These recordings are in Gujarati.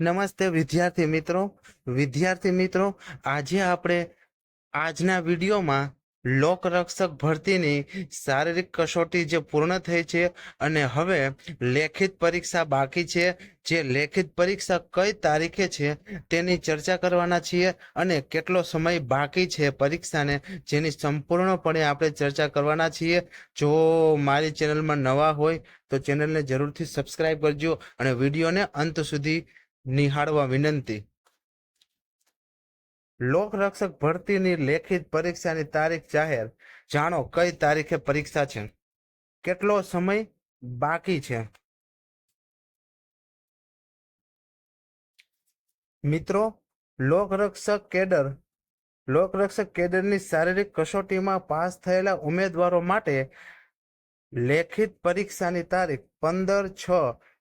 નમસ્તે વિદ્યાર્થી મિત્રો. વિદ્યાર્થી મિત્રો, આજે આપણે આજના વિડીયોમાં લોકરક્ષક ભરતીની શારીરિક કસોટી જે પૂર્ણ થઈ છે અને હવે લેખિત પરીક્ષા બાકી છે. જે લેખિત પરીક્ષા કઈ તારીખે છે તેની ચર્ચા કરવાના છીએ અને કેટલો સમય બાકી છે પરીક્ષાને જેની સંપૂર્ણપણે આપણે ચર્ચા કરવાના છીએ. જો મારી ચેનલમાં નવા હોય તો ચેનલને જરૂરથી સબસ્ક્રાઈબ કરજો અને વિડીયોને અંત સુધી નિહાળવા વિનંતી. લોકરક્ષક ભરતીની લેખિત પરીક્ષાની તારીખ જાહેર. જાણો કઈ તારીખે પરીક્ષા છે? કેટલો સમય બાકી છે? મિત્રો, લોકરક્ષક કેડર. લોકરક્ષક કેડરની શારીરિક કસોટીમાં પાસ થયેલા ઉમેદવારો માટે લેખિત પરીક્ષાની તારીખ પંદર છ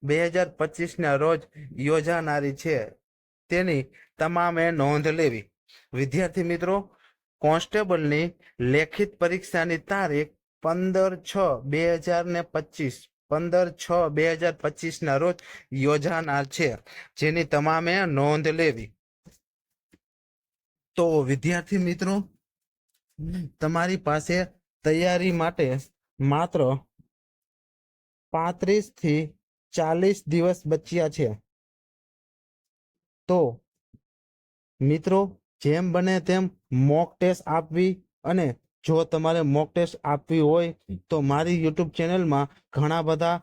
બે હજાર પચીસના રોજ યોજાનારી છે. તેની તમામે નોંધ લેવી. વિદ્યાર્થી મિત્રો, કોન્સ્ટેબલની લેખિત પરીક્ષાની તારીખ પંદર છ બે હજાર ને પચીસ, પંદર છ બે હજાર પચીસના રોજ યોજાનાર છે. જેની તમામે નોંધ લેવી. તો વિદ્યાર્થી મિત્રો, તમારી પાસે તૈયારી માટે માત્ર પાંત્રીસથી ચાલીસ દિવસ બચ્યા છે. તો મિત્રો, જેમ બને તેમ મોક ટેસ્ટ આપવી અને જો તમારે મોક ટેસ્ટ આપવી હોય તો મારી યુટ્યુબ ચેનલમાં ઘણા બધા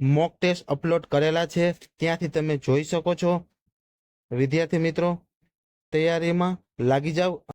મોક ટેસ્ટ અપલોડ કરેલા છે. ત્યાંથી તમે જોઈ શકો છો. વિદ્યાર્થી મિત્રો, તૈયારીમાં લાગી જાવ.